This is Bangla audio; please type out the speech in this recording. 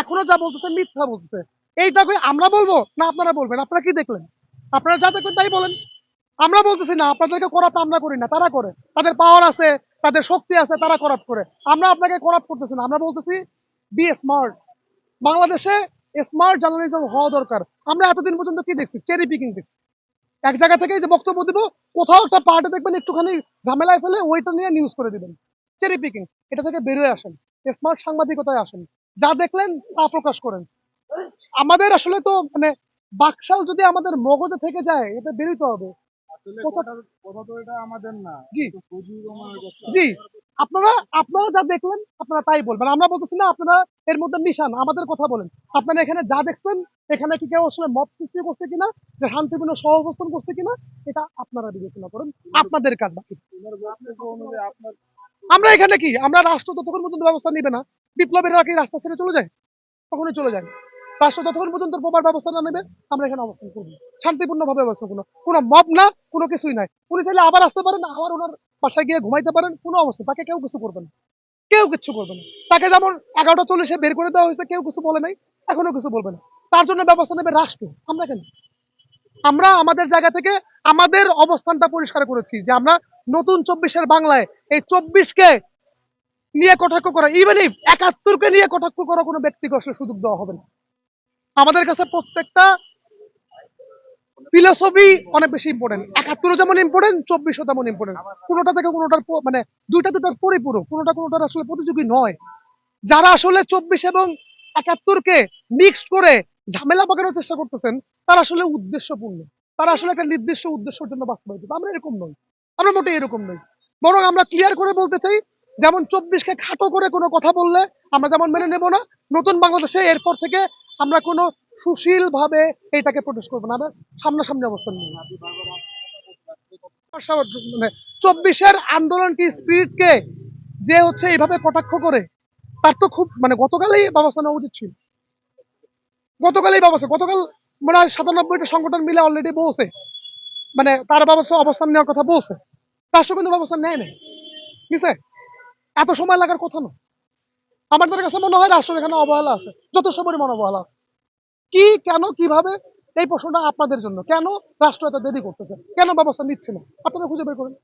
এখনও যা বলতেছে মিথ্যা বলতেছে। এইটাকে আমরা বলব না আপনারা বলবেন? আপনারা কি দেখলেন? আপনারা যা দেখবেন তাই বলেন। আমরা বলতেছি না, আপনাদেরকে করাপ্ট আমরা করি না, তারা করে। তাদের পাওয়ার আছে, তাদের শক্তি আছে, তারা করাপ্ট করে। আমরা আপনাকে করাপ্ট করতেছি না, আমরা বলতেছি বি স্মার্ট বাংলাদেশে স্মার্ট জার্নালিজম হওয়া দরকার। আমরা এতদিন পর্যন্ত কি দেখছি? চেরি পিকিং দেখছি। এক জায়গা থেকে যে বক্তব্য দিব, কোথাও একটা পার্টে দেখবেন, একটুখানি ঝামেলায় ফেলে ওইটা নিয়ে নিউজ করে দিবেন। চেরি পিকিং এটা থেকে বেরোয় আসেন। স্মার্ট সাংবাদিকতায় আসেন। যা দেখলেন তা প্রকাশ করেন। আমাদের আসলে তো মানে বাকশাল যদি আমাদের মগজে থেকে যায় এটা বেরোতে হবে জি। আপনারা আপনারা যা দেখলেন আপনারা তাই বলবেন। আমরা বলতেছি না আপনারা এর মধ্যে মিশান আমাদের কথা বলেন। আপনারা এখানে যা দেখছেন এখানে কি কেউ আসলে মত সৃষ্টি করছে কিনা যে শান্তিপূর্ণ সহ অবস্থান করছে কিনা এটা আপনারা বিবেচনা করেন। আপনাদের কাজ বাকি। আমরা এখানে কি? আমরা রাষ্ট্র ততক্ষণ পর্যন্ত ব্যবস্থা নিবে না। বিপ্লবীরা কি রাস্তা ছেড়ে চলে যায়? তখনই চলে যায় রাষ্ট্র যতক্ষণ পর্যন্ত প্রপার ব্যবস্থা না নেবে, আমরা এখানে অবস্থান করব শান্তিপূর্ণ ভাবে অবস্থান করব কোনো মব না, কোনো কিছুই নাই। উনি চাইলে আবার আসতে পারেন, আবার ওনার বাসায় গিয়ে ঘুমাইতে পারেন, কোনো অবস্থা। তাকে কেউ কিছু করবে না। কেউ কিছু করবে না। তাকে যেমন এগারোটা চল্লিশে বের করে দেওয়া হয়েছে, কেউ কিছু বলে নাই, এখনও কিছু বলবে না। তার জন্য ব্যবস্থা নেবে রাষ্ট্র। আমরা কেন? আমরা আমাদের জায়গা থেকে আমাদের অবস্থানটা পরিষ্কার করেছি যে আমরা নতুন চব্বিশের বাংলায় এই চব্বিশকে নিয়ে কটাক্ষ করা ইভেন ইফ একাত্তরকে নিয়ে কটাক্ষ করা কোনো ব্যক্তিকে আসলে সুযোগ দেওয়া হবে না। আমাদের কাছে প্রত্যেকটা ফিলোসফি অনেক বেশি ইম্পর্টেন্ট একাত্তরও যেমন ইম্পর্টেন্ট চব্বিশও তেমন ইম্পর্টেন্ট কোনোটা থেকে কোনোটার মানে দুইটা দুটার পরিপূরক, কোনোটা কোনোটার আসলে প্রতিযোগী নয়। যারা আসলে চব্বিশ এবং একাত্তরকে মিক্সড করে ঝামেলা পাকানোর চেষ্টা করতেছেন, তারা আসলে উদ্দেশ্যপূর্ণ। তারা আসলে একটা নির্দিষ্ট উদ্দেশ্যের জন্য বাস্তবায়িত। আমরা এরকম নই। আমরা মোটেই এরকম নই। বরং আমরা ক্লিয়ার করে বলতে চাই, যেমন চব্বিশকে খাটো করে কোনো কথা বললে আমরা যেমন মেনে নেব না। নতুন বাংলাদেশে এরপর থেকে আমরা কোনো সুশীল ভাবে এটাকে প্রোটেস্ট করব না। আমরা সামনাসামনি অবস্থান নিই মানে চব্বিশের আন্দোলনকে স্পিরিটকে যে হচ্ছে এইভাবে কটাক্ষ করে, তার তো খুব মানে গতকালই ব্যবস্থা নেওয়া উচিত ছিল। গতকালই ব্যবস্থা, গতকাল মানে সাতানব্বইটা সংগঠন মিলে অলরেডি বলছে। মানে তার ব্যবস্থা অবস্থান নেওয়ার কথা বলছে। রাষ্ট্র কিন্তু ব্যবস্থা নেয় নাই। বুঝছে এত সময় লাগার কথা না। আমাদের কাছে মনে হয় রাষ্ট্রের এখানে অবহেলা আছে। যথেষ্ট পরিমাণ অবহেলা আছে। কি, কেন, কীভাবে? এই প্রশ্নটা আপনাদের জন্য। কেন রাষ্ট্র এত দেরি করতেছে? কেন ব্যবস্থা নিচ্ছে না? আপনারা খুঁজে বের করেন।